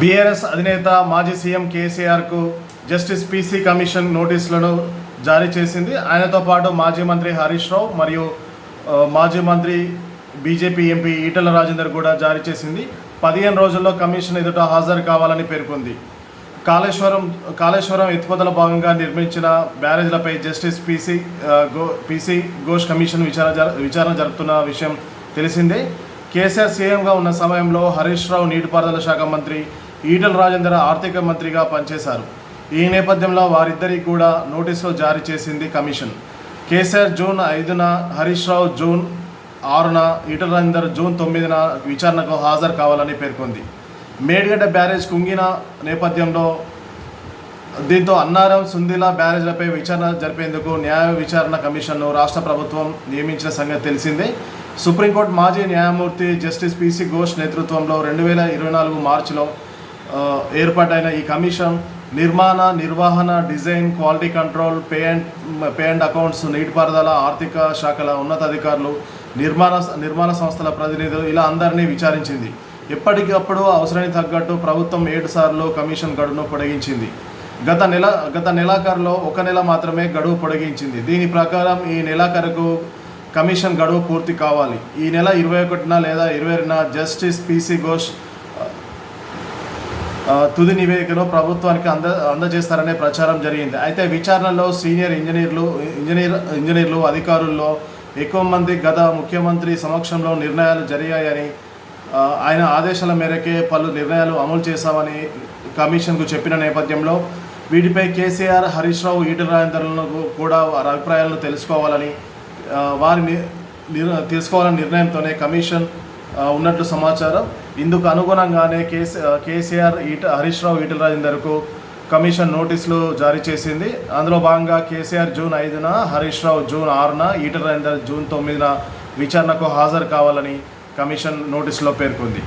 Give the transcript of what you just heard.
BRS అధినేత మాజీ CM కేసీఆర్కు జస్టిస్ పీసీ కమిషన్ నోటీసులను జారీ చేసింది. ఆయనతో పాటు మాజీ మంత్రి హరీష్ రావు మరియు మాజీ మంత్రి బీజేపీ ఎంపీ ఈటల రాజేందర్ కూడా జారీ చేసింది. పదిహేను రోజుల్లో కమిషన్ ఎదుట హాజరు కావాలని పేర్కొంది. కాళేశ్వరం కాళేశ్వరం ఎత్తుపదల భాగంగా నిర్మించిన బ్యారేజ్లపై జస్టిస్ పీసీ గో పీసీ ఘోష్ కమిషన్ విచారణ విచారణ జరుపుతున్న విషయం తెలిసిందే. కేసీఆర్ సీఎంగా ఉన్న సమయంలో హరీష్ రావు నీటిపారుదల శాఖ మంత్రి ఈటల రాజేందర్ ఆర్థిక మంత్రిగా పనిచేశారు. ఈ నేపథ్యంలో వారిద్దరికి కూడా నోటీసులు జారీ చేసింది కమిషన్. కేసీఆర్ జూన్ ఐదున హరీష్ రావు జూన్ ఆరున ఈటల రాజేందర్ జూన్ తొమ్మిదిన విచారణకు హాజరు కావాలని పేర్కొంది. మేడిగడ్డ బ్యారేజ్ కుంగిన నేపథ్యంలో దీంతో అన్నారం సుందిల బ్యారేజ్లపై విచారణ జరిపేందుకు న్యాయ విచారణ కమిషన్ను రాష్ట్ర ప్రభుత్వం నియమించిన సంగతి తెలిసిందే. సుప్రీంకోర్టు మాజీ న్యాయమూర్తి జస్టిస్ పిసి ఘోష్ నేతృత్వంలో రెండు వేల ఇరవై నాలుగు మార్చిలో ఏర్పాటైన ఈ కమిషన్ నిర్మాణ నిర్వహణ design quality control pay and pay and accounts నీటిపారుదల ఆర్థిక శాఖల ఉన్నతాధికారులు నిర్మాణ నిర్మాణ సంస్థల ప్రతినిధులు ఇలా అందరినీ విచారించింది. ఎప్పటికప్పుడు అవసరానికి తగ్గట్టు ప్రభుత్వం ఏడు సార్లు కమిషన్ గడువును పొడిగించింది. గత నెల గత నెలాఖరులో ఒక నెల మాత్రమే గడువు పొడిగించింది. దీని ప్రకారం ఈ నెలాఖరుకు కమిషన్ గడువు పూర్తి కావాలి. ఈ నెల ఇరవై ఒకటిన లేదా ఇరవై రెండున జస్టిస్ పీసీ ఘోష్ తుది నివేదికను ప్రభుత్వానికి అంద అందజేస్తారనే ప్రచారం జరిగింది. అయితే విచారణలో సీనియర్ ఇంజనీర్లు ఇంజనీర్ ఇంజనీర్లు అధికారుల్లో ఎక్కువ మంది గత ముఖ్యమంత్రి సమక్షంలో నిర్ణయాలు జరిగాయని ఆయన ఆదేశాల మేరకే పలు నిర్ణయాలు అమలు చేశామని కమిషన్కు చెప్పిన నేపథ్యంలో వీటిపై కేసీఆర్ హరీష్ రావు ఈటల రాజేందర్లను కూడా వారి అభిప్రాయాలను తెలుసుకోవాలని వారిని తీసుకోవాలని నిర్ణయంతోనే కమిషన్ ఉన్నట్లు సమాచారం. ఇందుకు అనుగుణంగానే కేసీ కేసీఆర్ ఈట హరీష్ రావు ఈటల రాజేందర్కు కమిషన్ నోటీసులు జారీ చేసింది. అందులో భాగంగా కేసీఆర్ జూన్ ఐదున హరీష్ రావు జూన్ ఆరున ఈటల రాజేందర్ జూన్ తొమ్మిదిన విచారణకు హాజరు కావాలని కమిషన్ నోటీసులో పేర్కొంది.